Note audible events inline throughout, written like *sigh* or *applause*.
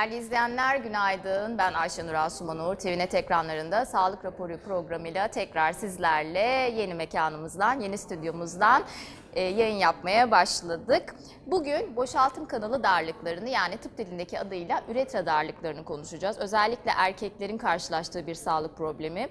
Değerli izleyenler günaydın. Ben Ayşenur Asumanur. TVNet ekranlarında Sağlık Raporu programıyla tekrar sizlerle yeni mekanımızdan, yeni stüdyomuzdan e, yayın yapmaya başladık. Bugün boşaltım kanalı darlıklarını yani tıp dilindeki adıyla üretra darlıklarını konuşacağız. Özellikle erkeklerin karşılaştığı bir sağlık problemi.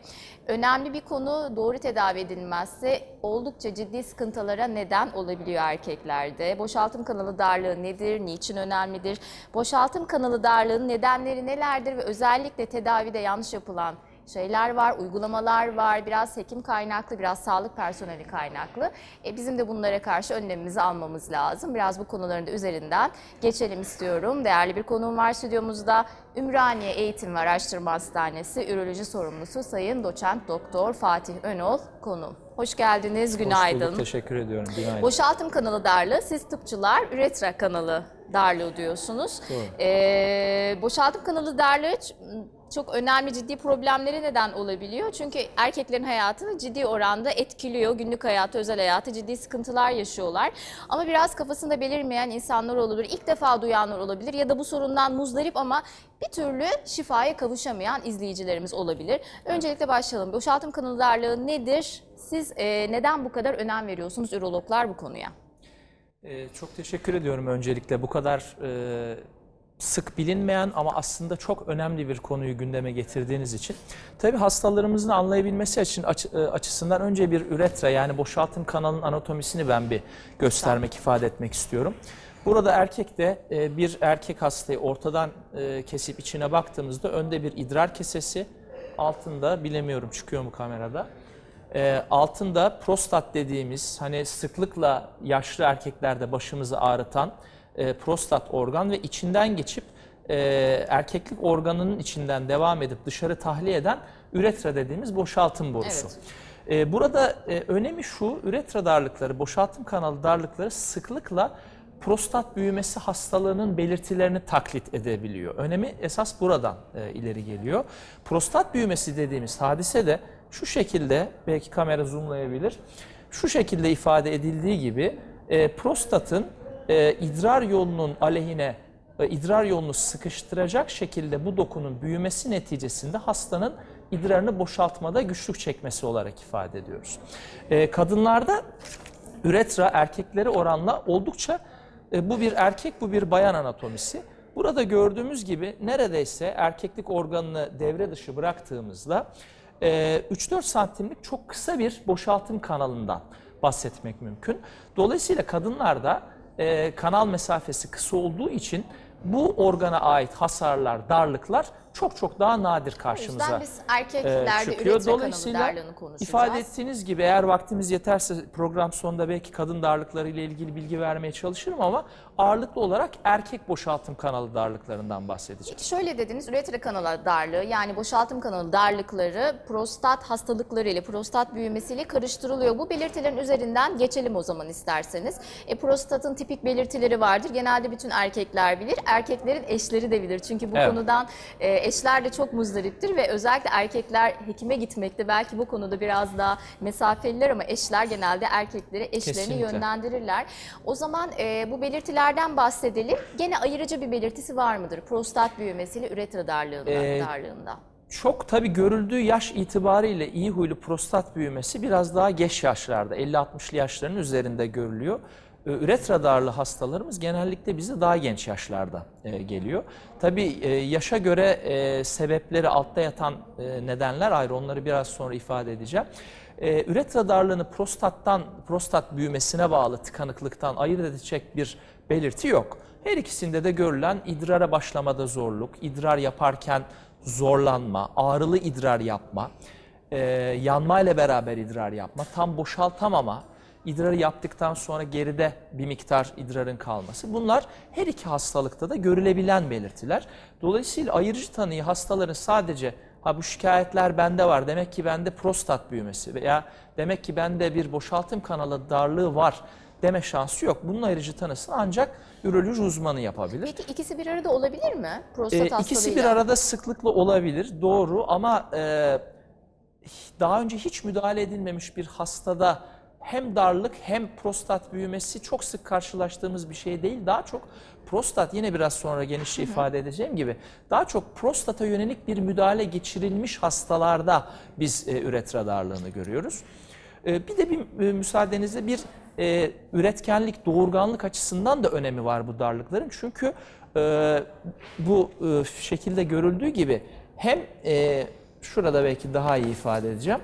Önemli bir konu doğru tedavi edilmezse oldukça ciddi sıkıntılara neden olabiliyor erkeklerde. Boşaltım kanalı darlığı nedir, niçin önemlidir? Boşaltım kanalı darlığının nedenleri nelerdir ve özellikle tedavide yanlış yapılan şeyler var, uygulamalar var. Biraz hekim kaynaklı, biraz sağlık personeli kaynaklı. E, bizim de bunlara karşı önlemimizi almamız lazım. Biraz bu konuların da üzerinden geçelim istiyorum. Değerli bir konuğum var stüdyomuzda. Ümraniye Eğitim ve Araştırma Hastanesi Üroloji Sorumlusu Sayın Doçent Doktor Fatih Önol konuğum. Hoş geldiniz, Hoş günaydın. bulduk, teşekkür ediyorum. Günaydın. Boşaltım kanalı darlığı, siz tıpçılar üretra kanalı darlığı diyorsunuz. Doğru. Ee, boşaltım kanalı darlığı çok önemli ciddi problemleri neden olabiliyor. Çünkü erkeklerin hayatını ciddi oranda etkiliyor. Günlük hayatı, özel hayatı ciddi sıkıntılar yaşıyorlar. Ama biraz kafasında belirmeyen insanlar olabilir. İlk defa duyanlar olabilir ya da bu sorundan muzdarip ama bir türlü şifaya kavuşamayan izleyicilerimiz olabilir. Öncelikle başlayalım. Boşaltım kanalı darlığı nedir? Siz e, neden bu kadar önem veriyorsunuz ürologlar bu konuya? Ee, çok teşekkür ediyorum öncelikle bu kadar e, sık bilinmeyen ama aslında çok önemli bir konuyu gündeme getirdiğiniz için. Tabii hastalarımızın anlayabilmesi için e, açısından önce bir üretra yani boşaltım kanalının anatomisini ben bir göstermek, ifade etmek istiyorum. Burada erkekte e, bir erkek hastayı ortadan e, kesip içine baktığımızda önde bir idrar kesesi, altında bilemiyorum çıkıyor mu kamerada. E, altında prostat dediğimiz hani sıklıkla yaşlı erkeklerde başımızı ağrıtan e, prostat organ ve içinden geçip e, erkeklik organının içinden devam edip dışarı tahliye eden üretra dediğimiz boşaltım borusu. Evet. E, burada e, önemi şu, üretra darlıkları, boşaltım kanalı darlıkları sıklıkla prostat büyümesi hastalığının belirtilerini taklit edebiliyor. Önemi esas buradan e, ileri geliyor. Prostat büyümesi dediğimiz hadise de şu şekilde, belki kamera zoomlayabilir, şu şekilde ifade edildiği gibi e, prostatın e, idrar yolunun aleyhine e, idrar yolunu sıkıştıracak şekilde bu dokunun büyümesi neticesinde hastanın idrarını boşaltmada güçlük çekmesi olarak ifade ediyoruz. E, kadınlarda üretra erkeklere oranla oldukça e, bu bir erkek bu bir bayan anatomisi. Burada gördüğümüz gibi neredeyse erkeklik organını devre dışı bıraktığımızda e, 3-4 santimlik çok kısa bir boşaltım kanalından bahsetmek mümkün. Dolayısıyla kadınlarda e, kanal mesafesi kısa olduğu için bu organa ait hasarlar, darlıklar çok çok daha nadir O karşımıza yüzden biz e, erkeklerde çıkıyor. Dolayısıyla konuşacağız. ifade ettiğiniz gibi eğer vaktimiz yeterse program sonunda belki kadın darlıkları ile ilgili bilgi vermeye çalışırım ama ağırlıklı olarak erkek boşaltım kanalı darlıklarından bahsedeceğim. Peki şöyle dediniz üretra kanalı darlığı yani boşaltım kanalı darlıkları prostat hastalıkları ile prostat büyümesiyle karıştırılıyor. Bu belirtilerin üzerinden geçelim o zaman isterseniz. E, prostatın tipik belirtileri vardır. Genelde bütün erkekler bilir. Erkeklerin eşleri de bilir. Çünkü bu Evet. konudan e, eşler de çok muzdariptir ve özellikle erkekler hekime gitmekte belki bu konuda biraz daha mesafeliler ama eşler genelde erkekleri eşlerini Kesinlikle. yönlendirirler. O zaman e, bu belirtilerden bahsedelim. Gene ayırıcı bir belirtisi var mıdır? Prostat büyümesiyle üretra darlığında. Ee, darlığında. Çok tabii görüldüğü yaş itibariyle iyi huylu prostat büyümesi biraz daha geç yaşlarda 50-60'lı yaşların üzerinde görülüyor. Ee, Üretra darlı hastalarımız genellikle bize daha genç yaşlarda e, geliyor. Tabii e, yaşa göre e, sebepleri altta yatan nedenler ayrı onları biraz sonra ifade edeceğim. Üretra darlığını prostattan, prostat büyümesine bağlı tıkanıklıktan ayırt edecek bir belirti yok. Her ikisinde de görülen idrara başlamada zorluk, idrar yaparken zorlanma, ağrılı idrar yapma, yanma ile beraber idrar yapma, tam boşaltamama, idrarı yaptıktan sonra geride bir miktar idrarın kalması. Bunlar her iki hastalıkta da görülebilen belirtiler. Dolayısıyla ayırıcı tanıyı hastaların sadece ha bu şikayetler bende var demek ki bende prostat büyümesi veya demek ki bende bir boşaltım kanalı darlığı var deme şansı yok. Bunun ayrıcı tanısını ancak üroloji uzmanı yapabilir. Peki ikisi bir arada olabilir mi? Prostat Ee, ikisi bir arada sıklıkla olabilir, doğru ama e, daha önce hiç müdahale edilmemiş bir hastada hem darlık hem prostat büyümesi çok sık karşılaştığımız bir şey değil. Daha çok prostat yine biraz sonra genişçe ifade edeceğim gibi daha çok prostata yönelik bir müdahale geçirilmiş hastalarda biz e, üretra darlığını görüyoruz. E, bir de bir e, müsaadenizle bir e, üretkenlik, doğurganlık açısından da önemi var bu darlıkların. Çünkü e, bu e, şekilde görüldüğü gibi hem e, şurada belki daha iyi ifade edeceğim.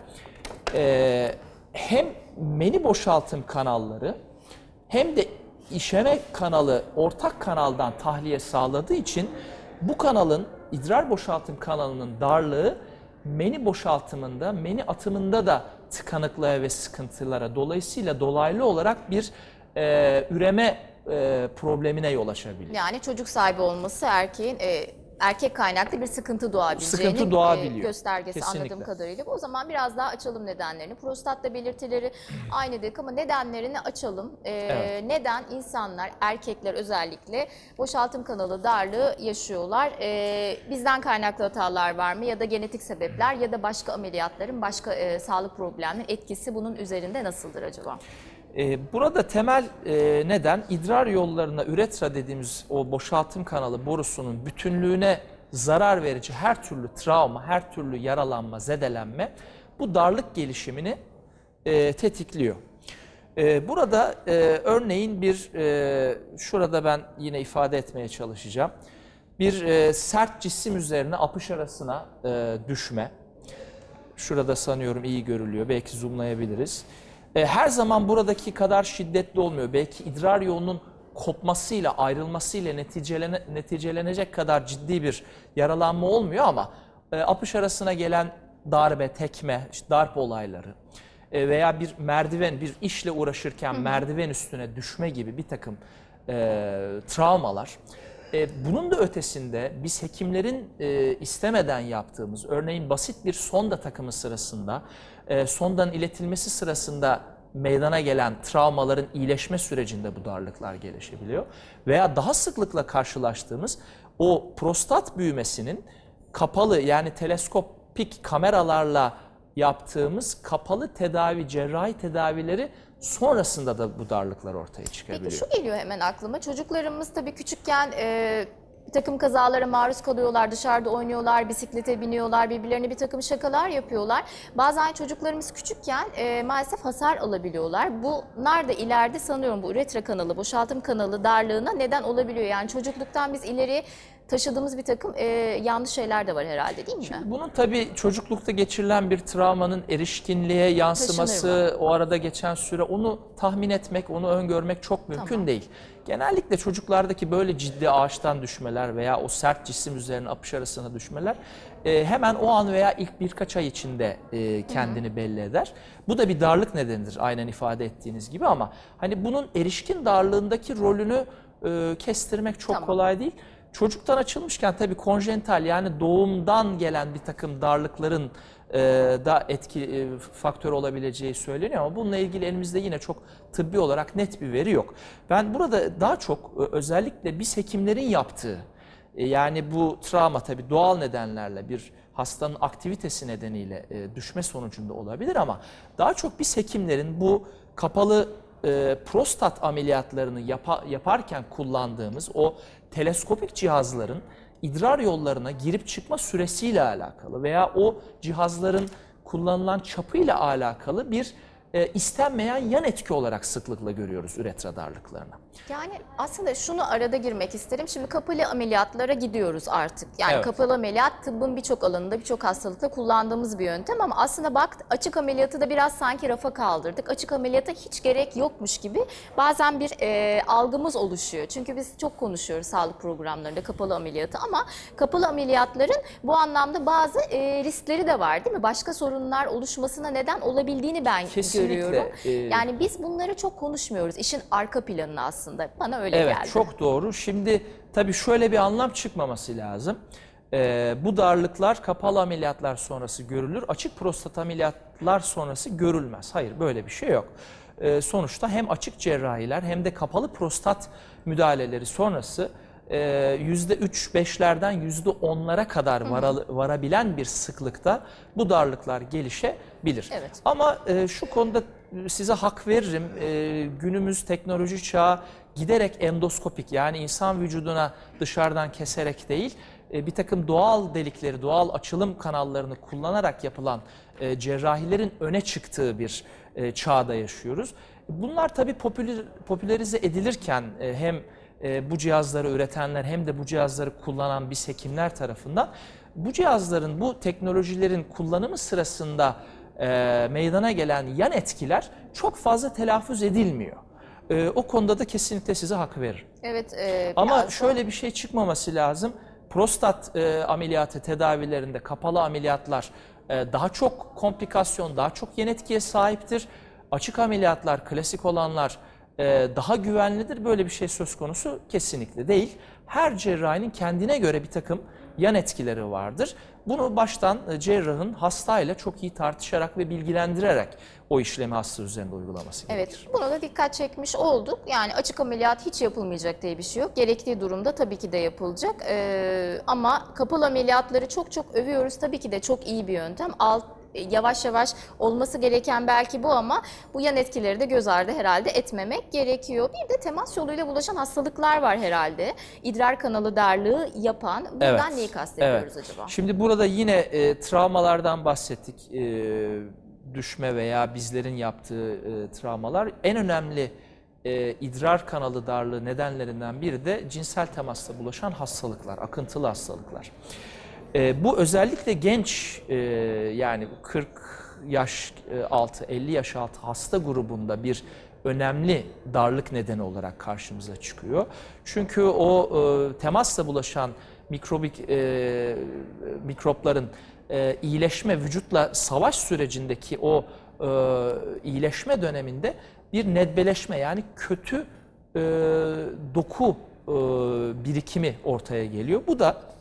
E, hem meni boşaltım kanalları hem de işeme kanalı ortak kanaldan tahliye sağladığı için bu kanalın idrar boşaltım kanalının darlığı meni boşaltımında, meni atımında da tıkanıklığa ve sıkıntılara dolayısıyla dolaylı olarak bir e, üreme e, problemine yol açabiliyor. Yani çocuk sahibi olması erkeğin e, erkek kaynaklı bir sıkıntı doğabileceğinin Sıkıntı doğabiliyor. e, göstergesi Kesinlikle. anladığım kadarıyla. O zaman biraz daha açalım nedenlerini. Prostatta belirtileri *clears throat* aynı dedik ama nedenlerini açalım. E, Evet. Neden insanlar, erkekler özellikle boşaltım kanalı darlığı yaşıyorlar? E, bizden kaynaklı hatalar var mı ya da genetik sebepler ya da başka ameliyatların, başka e, sağlık problemlerinin etkisi bunun üzerinde nasıldır acaba? Ee, Burada temel e, neden idrar yollarına üretra dediğimiz o boşaltım kanalı borusunun bütünlüğüne zarar verici her türlü travma, her türlü yaralanma, zedelenme bu darlık gelişimini e, tetikliyor. E, Burada örneğin bir, şurada ben yine ifade etmeye çalışacağım. Bir sert cisim üzerine apış arasına düşme. Şurada sanıyorum iyi görülüyor. Belki zoomlayabiliriz. E, her zaman buradaki kadar şiddetli olmuyor. Belki idrar yolunun kopmasıyla, ayrılmasıyla neticelene, neticelenecek kadar ciddi bir yaralanma olmuyor ama e, apış arasına gelen darbe, tekme, işte darp olayları e, veya bir merdiven, bir işle uğraşırken merdiven üstüne düşme gibi bir takım e, travmalar. E, bunun da ötesinde biz hekimlerin e, istemeden yaptığımız, örneğin basit bir sonda takımı sırasında, e, sondanın iletilmesi sırasında meydana gelen travmaların iyileşme sürecinde bu darlıklar gelişebiliyor. Veya daha sıklıkla karşılaştığımız o prostat büyümesinin kapalı yani teleskopik kameralarla yaptığımız kapalı tedavi, cerrahi tedavileri sonrasında da bu darlıklar ortaya çıkabiliyor. Peki şu geliyor hemen aklıma. Çocuklarımız tabii küçükken e, bir takım kazalara maruz kalıyorlar, dışarıda oynuyorlar, bisiklete biniyorlar, birbirlerine bir takım şakalar yapıyorlar. Bazen çocuklarımız küçükken e, maalesef hasar alabiliyorlar. Bunlar da ileride sanıyorum bu üretra kanalı, boşaltım kanalı darlığına neden olabiliyor. Yani çocukluktan biz ileri taşıdığımız bir takım e, yanlış şeyler de var herhalde değil mi? Bunun tabii çocuklukta geçirilen bir travmanın erişkinliğe yansıması, o arada geçen süre onu tahmin etmek, onu öngörmek çok mümkün Tamam. değil. Genellikle çocuklardaki böyle ciddi ağaçtan düşmeler veya o sert cisim üzerine apış arasına düşmeler e, hemen o an veya ilk birkaç ay içinde e, kendini belli eder. Bu da bir darlık nedenidir aynen ifade ettiğiniz gibi ama hani bunun erişkin darlığındaki rolünü e, kestirmek çok Tamam. kolay değil. Çocuktan açılmışken tabii konjenital yani doğumdan gelen bir takım darlıkların e, da etki e, faktör olabileceği söyleniyor ama bununla ilgili elimizde yine çok tıbbi olarak net bir veri yok. Ben burada daha çok e, özellikle biz hekimlerin yaptığı e, yani bu travma tabii doğal nedenlerle bir hastanın aktivitesi nedeniyle e, düşme sonucunda olabilir ama daha çok biz hekimlerin bu kapalı e, prostat ameliyatlarını yapa- yaparken kullandığımız o teleskopik cihazların idrar yollarına girip çıkma süresiyle alakalı veya o cihazların kullanılan çapıyla alakalı bir e, istenmeyen yan etki olarak sıklıkla görüyoruz üretra darlıklarını. Yani aslında şunu arada girmek isterim. Şimdi kapalı ameliyatlara gidiyoruz artık. Yani Evet. kapalı ameliyat tıbbın birçok alanında birçok hastalıkta kullandığımız bir yöntem ama aslında bak açık ameliyatı da biraz sanki rafa kaldırdık. Açık ameliyata hiç gerek yokmuş gibi bazen bir e, algımız oluşuyor. Çünkü biz çok konuşuyoruz sağlık programlarında kapalı ameliyatı ama kapalı ameliyatların bu anlamda bazı e, riskleri de var değil mi? Başka sorunlar oluşmasına neden olabildiğini ben Kesinlikle, görüyorum. e, yani biz bunları çok konuşmuyoruz. İşin arka planını aslında. Bana öyle Evet geldi. çok doğru. Şimdi tabii şöyle bir anlam çıkmaması lazım. Ee, bu darlıklar kapalı ameliyatlar sonrası görülür. Açık prostat ameliyatlar sonrası görülmez. Hayır böyle bir şey yok. Ee, sonuçta hem açık cerrahiler hem de kapalı prostat müdahaleleri sonrası e, %3-5'lerden %10'lara kadar varal- varabilen bir sıklıkta bu darlıklar gelişebilir. Evet. Ama e, şu konuda size hak veririm. E, günümüz teknoloji çağı giderek endoskopik yani insan vücuduna dışarıdan keserek değil e, bir takım doğal delikleri, doğal açılım kanallarını kullanarak yapılan e, cerrahilerin öne çıktığı bir e, çağda yaşıyoruz. Bunlar tabii popüler, popülerize edilirken hem bu cihazları üretenler hem de bu cihazları kullanan biz hekimler tarafından bu cihazların, bu teknolojilerin kullanımı sırasında e, meydana gelen yan etkiler çok fazla telaffuz edilmiyor. E, o konuda da kesinlikle size hak veririm. Evet. e, Ama da- şöyle bir şey çıkmaması lazım. Prostat e, ameliyatı tedavilerinde kapalı ameliyatlar e, daha çok komplikasyon, daha çok yan etkiye sahiptir. Açık ameliyatlar, klasik olanlar e, daha güvenlidir. Böyle bir şey söz konusu kesinlikle değil. Her cerrahinin kendine göre bir takım yan etkileri vardır. Bunu baştan e, cerrahın hastayla çok iyi tartışarak ve bilgilendirerek o işlemi hasta üzerinde uygulaması gerekir. Evet, buna da dikkat çekmiş olduk. Yani açık ameliyat hiç yapılmayacak diye bir şey yok. Gerektiği durumda tabii ki de yapılacak. Ee, ama kapalı ameliyatları çok çok övüyoruz. Tabii ki de çok iyi bir yöntem. Alt, yavaş yavaş olması gereken belki bu ama bu yan etkileri de göz ardı herhalde etmemek gerekiyor. Bir de temas yoluyla bulaşan hastalıklar var herhalde. İdrar kanalı darlığı yapan. Buradan Evet, neyi kastediyoruz evet. acaba? Şimdi burada yine e, travmalardan bahsettik. E, düşme veya bizlerin yaptığı e, travmalar. En önemli e, idrar kanalı darlığı nedenlerinden biri de cinsel temasla bulaşan hastalıklar, akıntılı hastalıklar. E, bu özellikle genç e, yani 40 yaş e, altı, 50 yaş altı hasta grubunda bir önemli darlık nedeni olarak karşımıza çıkıyor. Çünkü o e, temasla bulaşan mikrobik e, mikropların e, iyileşme vücutla savaş sürecindeki o e, iyileşme döneminde bir nedbeleşme yani kötü e, doku e, birikimi ortaya geliyor. Bu da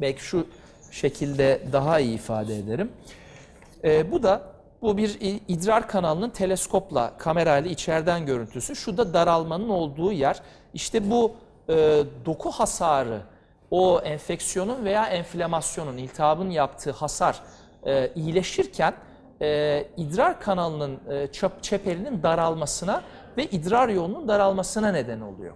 belki şu şekilde daha iyi ifade ederim. E, bu da bu bir idrar kanalının teleskopla, kamerayla içeriden görüntüsü. Şu da daralmanın olduğu yer. İşte bu e, doku hasarı, o enfeksiyonun veya enflamasyonun, iltihabın yaptığı hasar e, iyileşirken e, idrar kanalının e, çap, çeperinin daralmasına ve idrar yolunun daralmasına neden oluyor.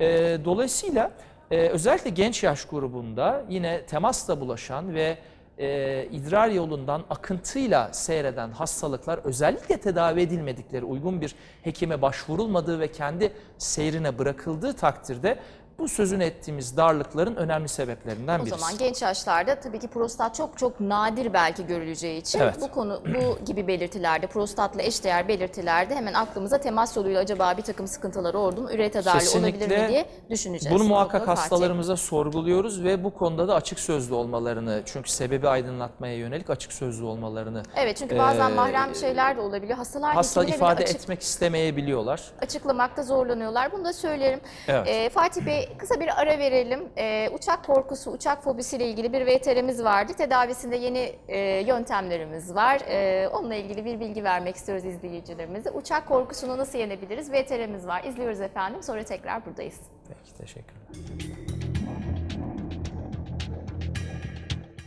E, dolayısıyla e, özellikle genç yaş grubunda yine temasla bulaşan ve e, idrar yolundan akıntıyla seyreden hastalıklar özellikle tedavi edilmedikleri uygun bir hekime başvurulmadığı ve kendi seyrine bırakıldığı takdirde bu sözünü ettiğimiz darlıkların önemli sebeplerinden O birisi. zaman genç yaşlarda tabii ki prostat çok çok nadir belki görüleceği için Evet. bu konu bu gibi belirtilerde prostatla eşdeğer belirtilerde hemen aklımıza temas yoluyla acaba bir takım sıkıntıları oldu mu üret darlığı olabilir mi diye düşüneceğiz. Bunu muhakkak hastalarımıza sorguluyoruz ve bu konuda da açık sözlü olmalarını çünkü sebebi aydınlatmaya yönelik açık sözlü olmalarını Evet çünkü bazen Ee, mahrem şeyler de olabiliyor. Hastalar hasta ifade açık- etmek istemeyebiliyorlar. açıklamakta zorlanıyorlar. Bunu da söylerim. Evet. Ee, Fatih Bey kısa bir ara verelim. Ee, uçak korkusu, uçak fobisiyle ilgili bir VTR'miz vardı. Tedavisinde yeni e, yöntemlerimiz var. Ee, onunla ilgili bir bilgi vermek istiyoruz izleyicilerimize. Uçak korkusunu nasıl yenebiliriz? VTR'miz var. İzliyoruz efendim. Sonra tekrar buradayız. Peki teşekkürler.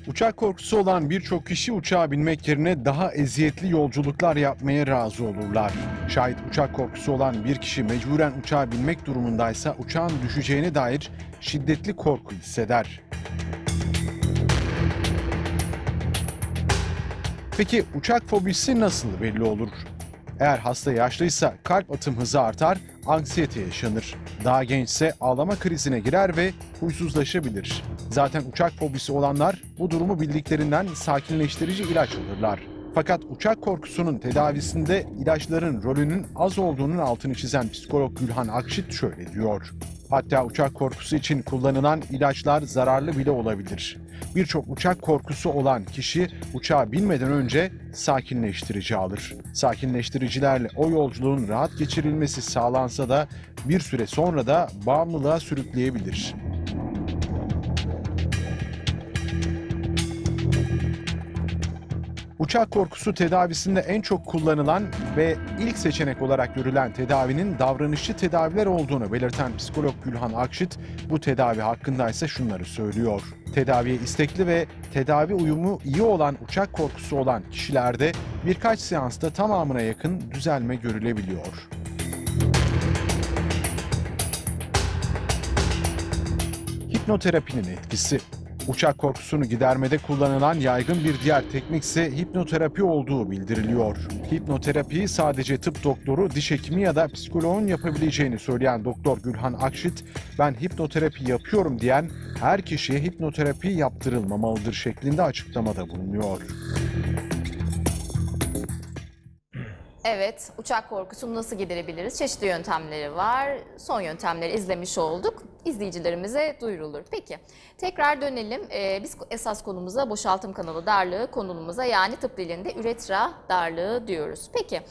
Uçak korkusu olan birçok kişi uçağa binmek yerine daha eziyetli yolculuklar yapmaya razı olurlar. Şayet uçak korkusu olan bir kişi mecburen uçağa binmek durumundaysa uçağın düşeceğine dair şiddetli korku hisseder. Peki uçak fobisi nasıl belli olur? Eğer hasta yaşlıysa kalp atım hızı artar, anksiyete yaşanır. Daha gençse ağlama krizine girer ve huysuzlaşabilir. Zaten uçak fobisi olanlar bu durumu bildiklerinden sakinleştirici ilaç alırlar. Fakat uçak korkusunun tedavisinde ilaçların rolünün az olduğunun altını çizen psikolog Gülhan Akşit şöyle diyor. Hatta uçak korkusu için kullanılan ilaçlar zararlı bile olabilir. Birçok uçak korkusu olan kişi uçağa binmeden önce sakinleştirici alır. Sakinleştiricilerle o yolculuğun rahat geçirilmesi sağlansa da bir süre sonra da bağımlılığa sürükleyebilir. Uçak korkusu tedavisinde en çok kullanılan ve ilk seçenek olarak görülen tedavinin davranışçı tedaviler olduğunu belirten psikolog Gülhan Akşit bu tedavi hakkında ise şunları söylüyor. Tedaviye istekli ve tedavi uyumu iyi olan uçak korkusu olan kişilerde birkaç seansta tamamına yakın düzelme görülebiliyor. Hipnoterapinin etkisi Uçak korkusunu gidermede kullanılan yaygın bir diğer teknik ise hipnoterapi olduğu bildiriliyor. Hipnoterapiyi sadece tıp doktoru, diş hekimi ya da psikoloğun yapabileceğini söyleyen Doktor Gülhan Akşit, ben hipnoterapi yapıyorum diyen her kişiye hipnoterapi yaptırılmamalıdır şeklinde açıklamada bulunuyor. Evet, uçak korkusunu nasıl giderebiliriz? Çeşitli yöntemleri var. Son yöntemleri izlemiş olduk. İzleyicilerimize duyurulur. Peki, tekrar dönelim. Ee, biz esas konumuza boşaltım kanalı darlığı konumumuza yani tıp dilinde üretra darlığı diyoruz. Peki,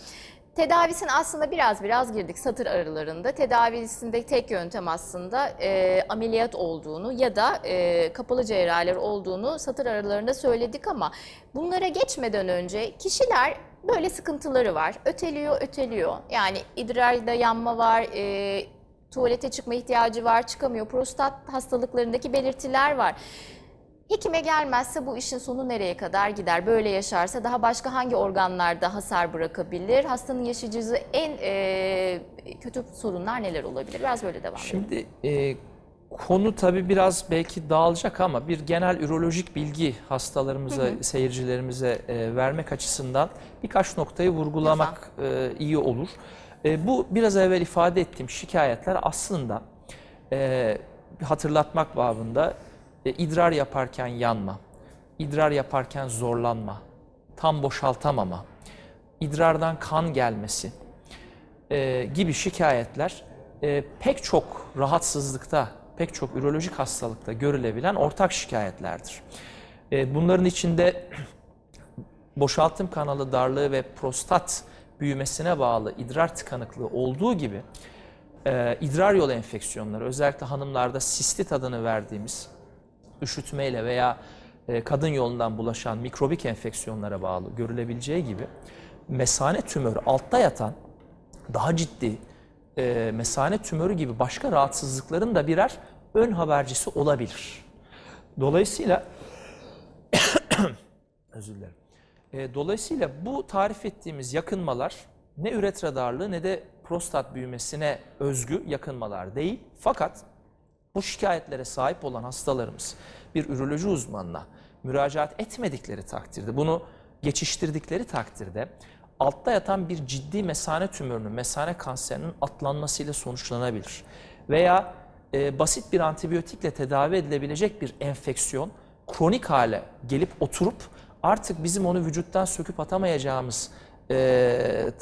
tedavisine aslında biraz biraz girdik satır aralarında. Tedavisinde tek yöntem aslında e, ameliyat olduğunu ya da e, kapalı cerrahiler olduğunu satır aralarında söyledik ama bunlara geçmeden önce kişiler böyle sıkıntıları var. Öteliyor, öteliyor. Yani idrarda yanma var, e, tuvalete çıkma ihtiyacı var, çıkamıyor. Prostat hastalıklarındaki belirtiler var. Hekime gelmezse bu işin sonu nereye kadar gider? Böyle yaşarsa daha başka hangi organlarda hasar bırakabilir? Hastanın yaşayacağı en e, kötü sorunlar neler olabilir? Biraz böyle devam edelim. Şimdi e, konu tabii biraz belki dağılacak ama bir genel ürolojik bilgi hastalarımıza, seyircilerimize e, vermek açısından birkaç noktayı vurgulamak e, iyi olur. E, bu biraz evvel ifade ettiğim şikayetler aslında e, hatırlatmak babında e, idrar yaparken yanma, idrar yaparken zorlanma, tam boşaltamama, idrardan kan gelmesi, e, gibi şikayetler e, pek çok rahatsızlıkta, pek çok ürolojik hastalıkta görülebilen ortak şikayetlerdir. E, bunların içinde *clears throat* boşaltım kanalı darlığı ve prostat büyümesine bağlı idrar tıkanıklığı olduğu gibi e, idrar yolu enfeksiyonları özellikle hanımlarda sistit adını verdiğimiz üşütmeyle veya e, kadın yolundan bulaşan mikrobik enfeksiyonlara bağlı görülebileceği gibi mesane tümörü altta yatan daha ciddi e, mesane tümörü gibi başka rahatsızlıkların da birer ön habercisi olabilir. Dolayısıyla *coughs* özür dilerim. E, dolayısıyla bu tarif ettiğimiz yakınmalar ne üretra darlığı ne de prostat büyümesine özgü yakınmalar değil. Fakat bu şikayetlere sahip olan hastalarımız bir üroloji uzmanına müracaat etmedikleri takdirde, bunu geçiştirdikleri takdirde altta yatan bir ciddi mesane tümörünün, mesane kanserinin atlanmasıyla sonuçlanabilir. Veya e, basit bir antibiyotikle tedavi edilebilecek bir enfeksiyon kronik hale gelip oturup artık bizim onu vücuttan söküp atamayacağımız e, e,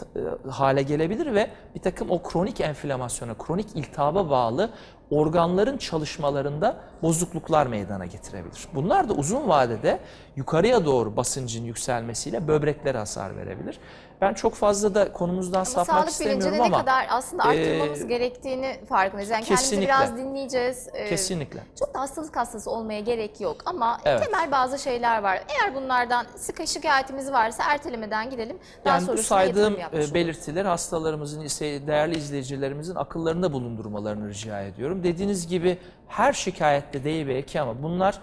hale gelebilir ve bir takım o kronik enflamasyona, kronik iltihaba bağlı organların çalışmalarında bozukluklar meydana getirebilir. Bunlar da uzun vadede yukarıya doğru basıncın yükselmesiyle böbreklere hasar verebilir. Ben çok fazla da konumuzdan Ama sapmak sağlık istemiyorum bilincini ne ama kadar aslında arttırmamız e, gerektiğini farkındayız. Yani kendimizi kesinlikle. biraz dinleyeceğiz. E, kesinlikle. Çok da hastalık hastası olmaya gerek yok ama Evet. temel bazı şeyler var. Eğer bunlardan sıkı şikayetimiz varsa ertelemeden gidelim. Daha Yani bu saydığım belirtiler hastalarımızın, ise değerli izleyicilerimizin akıllarında bulundurmalarını rica ediyorum. Dediğiniz gibi her şikayette değil belki ama bunlar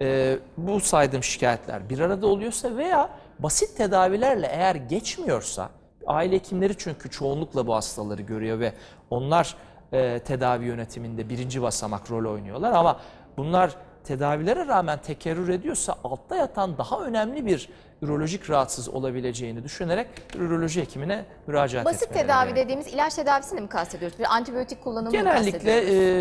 e, bu saydığım şikayetler bir arada oluyorsa veya basit tedavilerle eğer geçmiyorsa, aile hekimleri çünkü çoğunlukla bu hastaları görüyor ve onlar e, tedavi yönetiminde birinci basamak rol oynuyorlar. Ama bunlar tedavilere rağmen tekerrür ediyorsa altta yatan daha önemli bir ürolojik rahatsız olabileceğini düşünerek üroloji hekimine müracaat Basit etmeleri tedavi gerekiyor. dediğimiz ilaç tedavisini mi kastediyoruz? Bir antibiyotik kullanımı mı Genellikle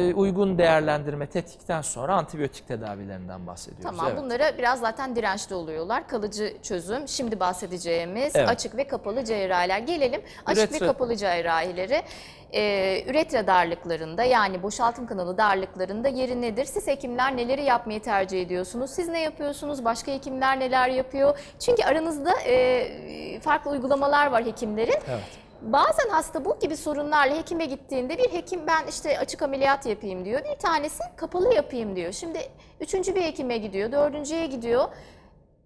e, uygun değerlendirme tetkikten sonra antibiyotik tedavilerinden bahsediyoruz. Tamam evet. bunlara biraz zaten dirençli oluyorlar. Kalıcı çözüm şimdi bahsedeceğimiz Evet. açık ve kapalı cerrahiler. Gelelim açık ve Üretra- kapalı cerrahileri. Ee, üretra darlıklarında yani boşaltım kanalı darlıklarında yeri nedir? Siz hekimler neleri yapmayı tercih ediyorsunuz? Siz ne yapıyorsunuz? Başka hekimler neler yapıyor? Çünkü aranızda e, farklı uygulamalar var hekimlerin. Evet. Bazen hasta bu gibi sorunlarla hekime gittiğinde bir hekim ben işte açık ameliyat yapayım diyor. Bir tanesi kapalı yapayım diyor. Şimdi üçüncü bir hekime gidiyor, dördüncüye gidiyor.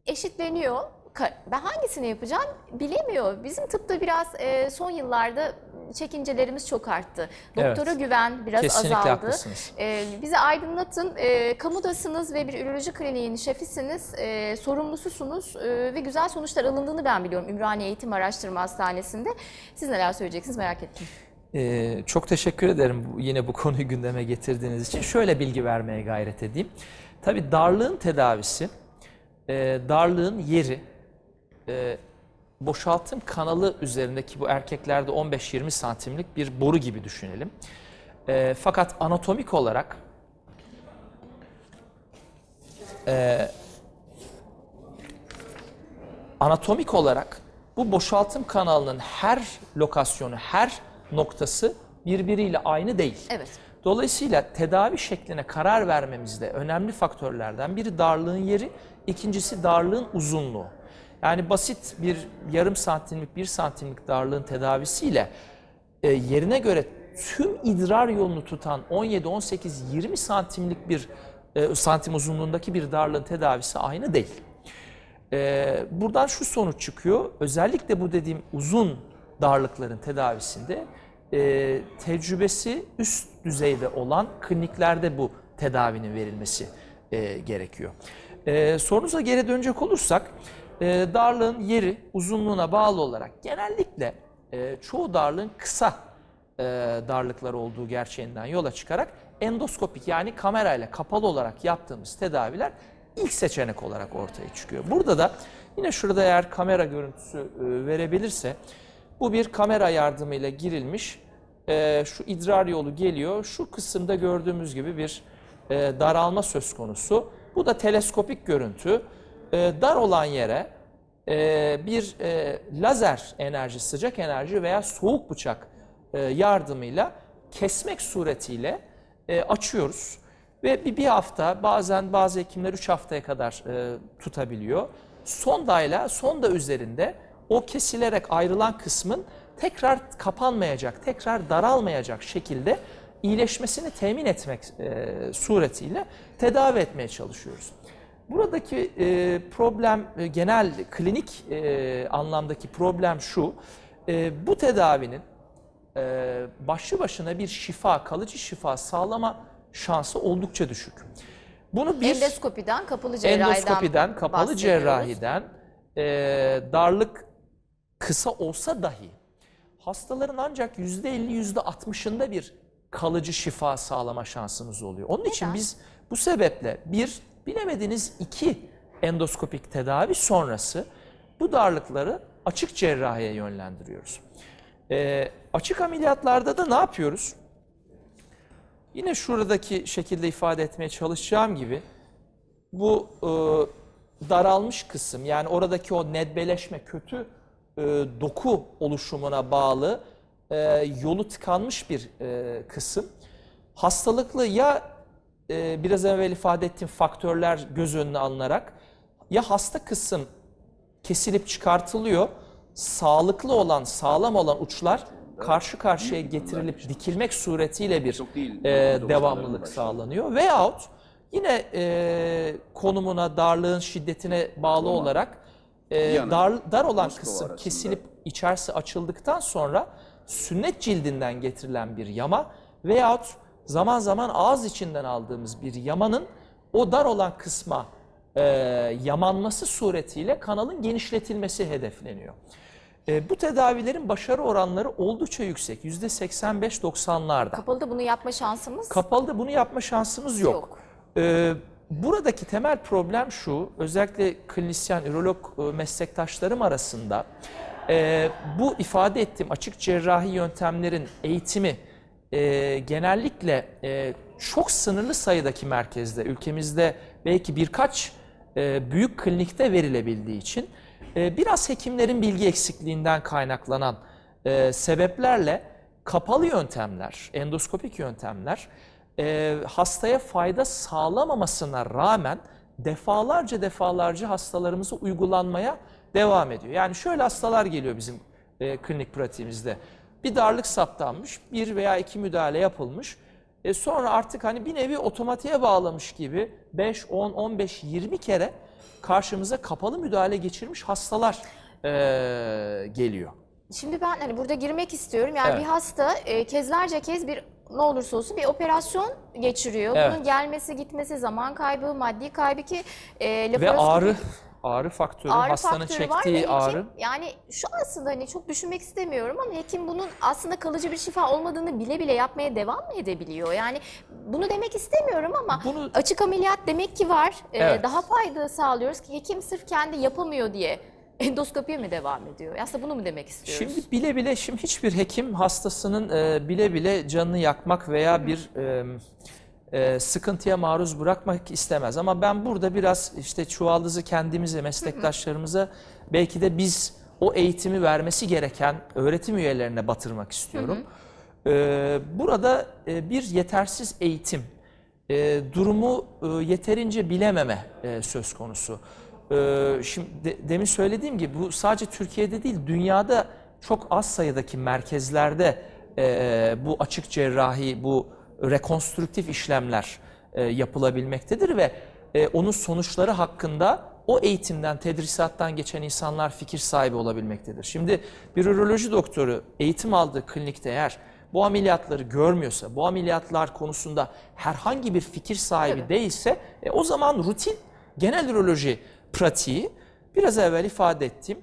Eşitleniyor. Ben hangisini yapacağım bilemiyor. Bizim tıpta biraz e, son yıllarda çekincelerimiz çok arttı. Doktora Evet. güven biraz Kesinlikle azaldı. haklısınız. E, bizi aydınlatın. E, kamudasınız ve bir üroloji kliniğinin şefisiniz, e, sorumlususunuz e, ve güzel sonuçlar alındığını ben biliyorum Ümraniye Eğitim Araştırma Hastanesi'nde. Siz neler söyleyeceksiniz merak ettim. Ee, çok teşekkür ederim yine bu konuyu gündeme getirdiğiniz için. Şöyle bilgi vermeye gayret edeyim. Tabii darlığın tedavisi, e, darlığın yeri, e, boşaltım kanalı üzerindeki bu erkeklerde 15-20 santimlik bir boru gibi düşünelim. E, fakat anatomik olarak e, anatomik olarak bu boşaltım kanalının her lokasyonu, her noktası birbiriyle aynı değil. Evet. Dolayısıyla tedavi şekline karar vermemizde önemli faktörlerden biri darlığın yeri, ikincisi darlığın uzunluğu. Yani basit bir yarım santimlik, bir santimlik darlığın tedavisiyle e, yerine göre tüm idrar yolunu tutan 17, 18, 20 santimlik bir e, santim uzunluğundaki bir darlığın tedavisi aynı değil. Ee, buradan şu sonuç çıkıyor. Özellikle bu dediğim uzun darlıkların tedavisinde e, tecrübesi üst düzeyde olan kliniklerde bu tedavinin verilmesi e, gerekiyor. E, sorunuza geri dönecek olursak e, darlığın yeri uzunluğuna bağlı olarak genellikle e, çoğu darlığın kısa e, darlıklar olduğu gerçeğinden yola çıkarak endoskopik yani kamerayla kapalı olarak yaptığımız tedaviler ilk seçenek olarak ortaya çıkıyor. Burada da yine şurada eğer kamera görüntüsü e, verebilirse bu bir kamera yardımıyla girilmiş e, şu idrar yolu geliyor. Şu kısımda gördüğümüz gibi bir e, daralma söz konusu. Bu da teleskopik görüntü. E, dar olan yere e, bir e, lazer enerji, sıcak enerji veya soğuk bıçak e, yardımıyla kesmek suretiyle e, açıyoruz. Ve bir, bir hafta bazen bazı hekimler 3 haftaya kadar e, tutabiliyor. Sondayla sonda üzerinde o kesilerek ayrılan kısmın tekrar kapanmayacak, tekrar daralmayacak şekilde iyileşmesini temin etmek e, suretiyle tedavi etmeye çalışıyoruz. Buradaki e, problem, e, genel klinik e, anlamdaki problem şu, e, bu tedavinin e, başlı başına bir şifa, kalıcı şifa sağlama şansı oldukça düşük. Bunu bir Endoskopiden, kapalı cerrahiden endoskopiden, kapalı cerrahiden e, darlık kısa olsa dahi hastaların ancak %50 %60'ında bir kalıcı şifa sağlama şansımız oluyor. Onun için Neden? biz bu sebeple bir bilemediniz iki endoskopik tedavi sonrası bu darlıkları açık cerrahiye yönlendiriyoruz. E, açık ameliyatlarda da ne yapıyoruz? Yine şuradaki şekilde ifade etmeye çalışacağım gibi bu e, daralmış kısım yani oradaki o nedbeleşme kötü e, doku oluşumuna bağlı e, yolu tıkanmış bir e, kısım. Hastalıklı ya e, biraz evvel ifade ettiğim faktörler göz önüne alınarak ya hasta kısım kesilip çıkartılıyor. Sağlıklı olan, sağlam olan uçlar karşı karşıya getirilip dikilmek suretiyle bir e, devamlılık sağlanıyor. Veyahut yine e, konumuna, darlığın şiddetine bağlı olarak e, dar, dar olan kısım kesilip içerisi açıldıktan sonra sünnet cildinden getirilen bir yama veyahut zaman zaman ağız içinden aldığımız bir yamanın o dar olan kısma e, yamanması suretiyle kanalın genişletilmesi hedefleniyor. E, bu tedavilerin başarı oranları oldukça yüksek. %85-90'larda. Kapalıda bunu yapma şansımız Kapalıda bunu yapma şansımız yok. yok. Ee, buradaki temel problem şu, özellikle klinisyen, ürolog e, meslektaşlarım arasında e, bu ifade ettiğim açık cerrahi yöntemlerin eğitimi e, genellikle e, çok sınırlı sayıdaki merkezde, ülkemizde belki birkaç e, büyük klinikte verilebildiği için e, biraz hekimlerin bilgi eksikliğinden kaynaklanan e, sebeplerle kapalı yöntemler, endoskopik yöntemler e, hastaya fayda sağlamamasına rağmen defalarca defalarca hastalarımıza uygulanmaya devam ediyor. Yani şöyle hastalar geliyor bizim e, klinik pratiğimizde. Bir darlık saptanmış, bir veya iki müdahale yapılmış. E sonra artık hani bir nevi otomatiğe bağlamış gibi 5, 10, 15, 20 kere karşımıza kapalı müdahale geçirmiş hastalar e, geliyor. Şimdi ben hani burada girmek istiyorum. Yani Evet. bir hasta e, kezlerce kez bir ne olursa olsun bir operasyon geçiriyor. Evet. Bunun gelmesi gitmesi zaman kaybı, maddi kaybı ki e, Ve laparoskopi- ağrı ağrı faktörü, ağrı hastanın faktörü var çektiği hekim, ağrı. yani şu aslında hani çok düşünmek istemiyorum ama hekim bunun aslında kalıcı bir şifa olmadığını bile bile yapmaya devam mı edebiliyor? Yani bunu demek istemiyorum ama Bunu açık ameliyat demek ki var. Ee, Evet. daha fayda sağlıyoruz ki hekim sırf kendi yapamıyor diye endoskopiye mi devam ediyor? Aslında bunu mu demek istiyoruz? Şimdi bile bile şimdi hiçbir hekim hastasının e, bile bile canını yakmak veya bir e, e, sıkıntıya maruz bırakmak istemez. Ama ben burada biraz işte çuvaldızı kendimize, meslektaşlarımıza belki de biz o eğitimi vermesi gereken öğretim üyelerine batırmak istiyorum. E, burada e, bir yetersiz eğitim, e, durumu e, yeterince bilememe e, söz konusu. E, şimdi de- demin söylediğim gibi bu sadece Türkiye'de değil dünyada çok az sayıdaki merkezlerde e, bu açık cerrahi, bu rekonstrüktif işlemler e, yapılabilmektedir ve e, onun sonuçları hakkında o eğitimden, tedrisattan geçen insanlar fikir sahibi olabilmektedir. Şimdi bir üroloji doktoru eğitim aldığı klinikte eğer bu ameliyatları görmüyorsa, bu ameliyatlar konusunda herhangi bir fikir sahibi Tabii. değilse e, o zaman rutin genel üroloji pratiği biraz evvel ifade ettiğim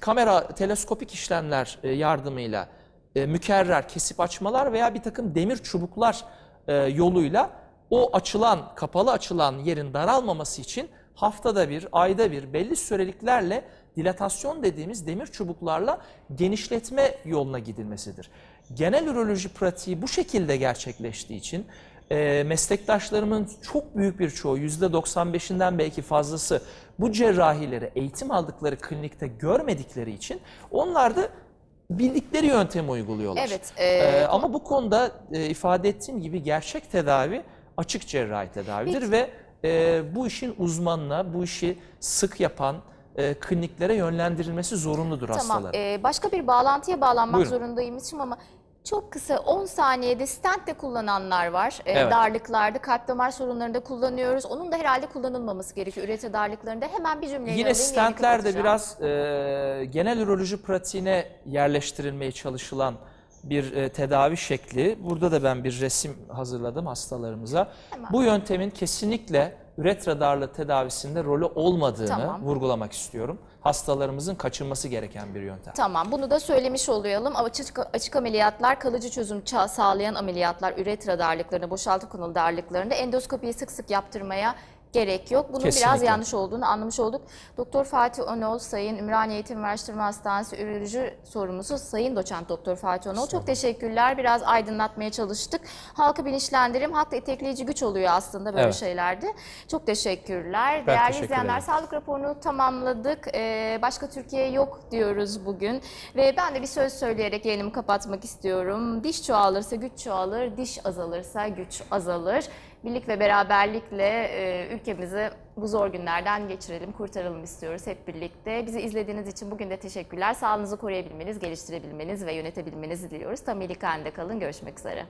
kamera teleskopik işlemler e, yardımıyla e, mükerrer kesip açmalar veya bir takım demir çubuklar e, yoluyla o açılan, kapalı açılan yerin daralmaması için haftada bir, ayda bir belli süreliklerle dilatasyon dediğimiz demir çubuklarla genişletme yoluna gidilmesidir. Genel üroloji pratiği bu şekilde gerçekleştiği için e, meslektaşlarımın çok büyük bir çoğu %95'inden belki fazlası bu cerrahileri eğitim aldıkları klinikte görmedikleri için onlar da bildikleri yöntemi uyguluyorlar. Evet, e, Ee, ama bu konuda e, ifade ettiğim gibi gerçek tedavi açık cerrahi tedavidir ve e, bu işin uzmanına, bu işi sık yapan e, kliniklere yönlendirilmesi zorunludur Tamam. hastaların. ee, başka bir bağlantıya bağlanmak Buyurun. zorundaymışım ama çok kısa 10 saniyede stent de kullananlar var. Ee, Evet. Darlıklarda, kalp damar sorunlarında kullanıyoruz. Onun da herhalde kullanılmaması gerekiyor. Üreter darlıklarında hemen bir cümleyle Yine alayım, yayını stentler de kapatacağım. biraz e, genel üroloji pratiğine yerleştirilmeye çalışılan bir e, tedavi şekli. Burada da ben bir resim hazırladım hastalarımıza. Hemen. Bu yöntemin kesinlikle üretra darlığı tedavisinde rolü olmadığını Tamam. vurgulamak istiyorum. Hastalarımızın kaçınması gereken bir yöntem. Tamam bunu da söylemiş olayalım. Açık, açık ameliyatlar kalıcı çözüm sağlayan ameliyatlar üretra darlıklarını, boşaltı kanalı darlıklarında endoskopiyi sık sık yaptırmaya gerek yok. Bunun biraz Kesinlikle. yanlış olduğunu anlamış olduk. Doktor Fatih Önol, Sayın Ümraniye Eğitim ve Araştırma Hastanesi Üroloji Sorumlusu Sayın Doçent Doktor Fatih Önol. Çok teşekkürler. Biraz aydınlatmaya çalıştık. Halkı bilinçlendirim, halkı etekleyici güç oluyor aslında böyle Evet. şeylerde. Çok teşekkürler. Ben Değerli teşekkür izleyenler ederim. sağlık raporunu tamamladık. Ee, başka Türkiye yok diyoruz bugün. Ve ben de bir söz söyleyerek yayınımı kapatmak istiyorum. Diş çoğalırsa güç çoğalır, diş azalırsa güç azalır birlik ve beraberlikle e, ülkemizi bu zor günlerden geçirelim, kurtaralım istiyoruz hep birlikte. Bizi izlediğiniz için bugün de teşekkürler. Sağlığınızı koruyabilmeniz, geliştirebilmeniz ve yönetebilmenizi diliyoruz. Tam iyilik kalın. Görüşmek üzere.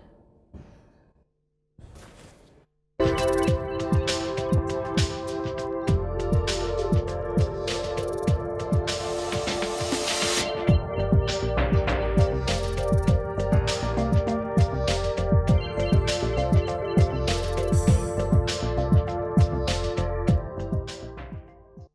Müzik